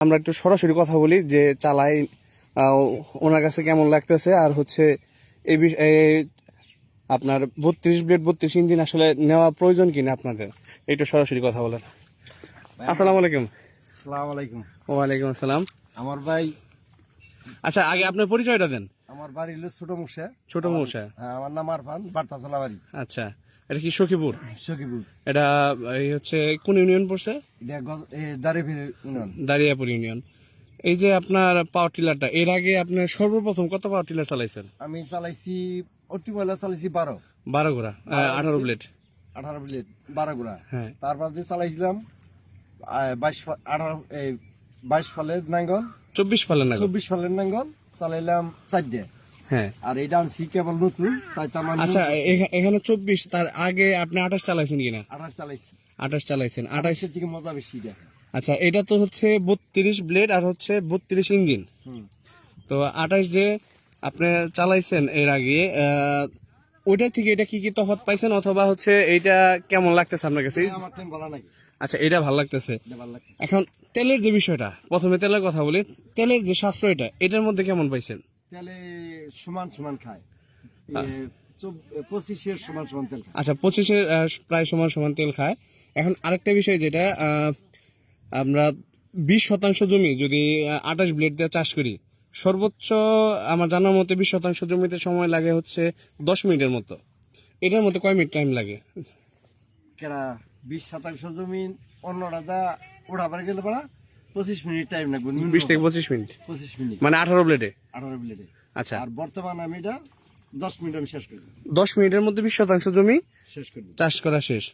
আমরা একটু সরাসরি কথা বলি যে চালাই ওনার কাছে কেমন লাগতেছে? আর হচ্ছে এই বিষ- এই আপনার বত্রিশ ব্লেড বত্রিশ ইঞ্জিন আসলে নেওয়া প্রয়োজন কিনা আপনাদের? একটু সরাসরি কথা বলেন। আসসালামু আলাইকুম। সালাম আলাইকুম। ওয়ালাইকুম আসসালাম। আমার ভাই আচ্ছা আগে আপনার পরিচয়টা দেন। আমার বাড়ি হলো ছোট মুসা। ছোট মৌসা। হ্যাঁ আমার নাম আরফান বার্তাশালা বাড়ি আচ্ছা। এটা কি সখীপুর? সখীপুর। এটা এই হচ্ছে কোন ইউনিয়ন পড়ছে? দারিয়াপুর ইউনিয়ন। এই যে আপনার পাওয়ার টিলারটা এর আগে আপনার সর্বপ্রথম কত পাওয়ার টিলার চালাইছেন? আমি চালাইছি অতি পয়লা চালাইছি বারো। বারো ঘোড়া আঠারো ব্লেড আঠারো প্লেট বারো গুড়া হ্যাঁ। তারপর দিয়ে চালাইছিলাম বাইশ আঠারো এই বাইশ ফালের নাঙ্গল। চব্বিশ পালেন না গো? চব্বিশ ফালের নাঙ্গল চালাইলাম চারটে। হ্যাঁ। আর এইটা আনছি কেবল নতুন তাই তো আমার আচ্ছা এখা- এখানে চব্বিশ তার আগে আপনি আঠাশ চালাইছেন কিনা? আঠাশ চালাইছি। আঠাশ চালাইছেন আঠাশের থেকে মজা বেশি এটা আচ্ছা এটা তো হচ্ছে বত্রিশ ব্লেড আর হচ্ছে বত্রিশ ইঞ্জিন। তো আঠাশ যে আপনি চালাইছেন এর আগে ওইটার থেকে এটা কি কি তফাৎ পাইছেন অথবা হচ্ছে এইটা কেমন লাগতেছে আপনার কাছে? আমার টাইম বলা নাকি? আচ্ছা এটা ভালো এটা ভালো লাগতেছে। এখন তেলের যে বিষয়টা প্রথমে তেলের কথা বলি তেলের যে সাশ্রয়টা এটার মধ্যে কেমন পাইছেন? তেলে সমান সমান খায়। চব- পঁচিশের সমান সমান তেল খায়। আচ্ছা পঁচিশে প্রায় সমান সমান তেল খায়। এখন আরেকটা বিষয় যেটা আমরা বিশ শতাংশ জমি যদি আঠাশ ব্লেড দিয়ে চাষ করি সর্বোচ্চ আমার জানার মতে বিশ শতাংশ জমিতে সময় লাগে হচ্ছে দশ মিনিটের মতো। এটার মধ্যে কয় মিনিট টাইম লাগে? কেরা বিশ শতাংশ জমিন অন্যরা দা ওড়াবার গেলে পারা পঁচিশ মিনিট টাইম লাগবে বিশ থেকে পঁচিশ মিনিট? পঁচিশ মিনিট। মানে আঠারো প্লেটে আঠারো প্লেটে আচ্ছা। আর বর্তমান আমি এটা দশ মিনিট আমি শেষ করি দশ মিনিটের মধ্যে বিশ শতাংশ জমি শেষ করি চাষ করা শেষ।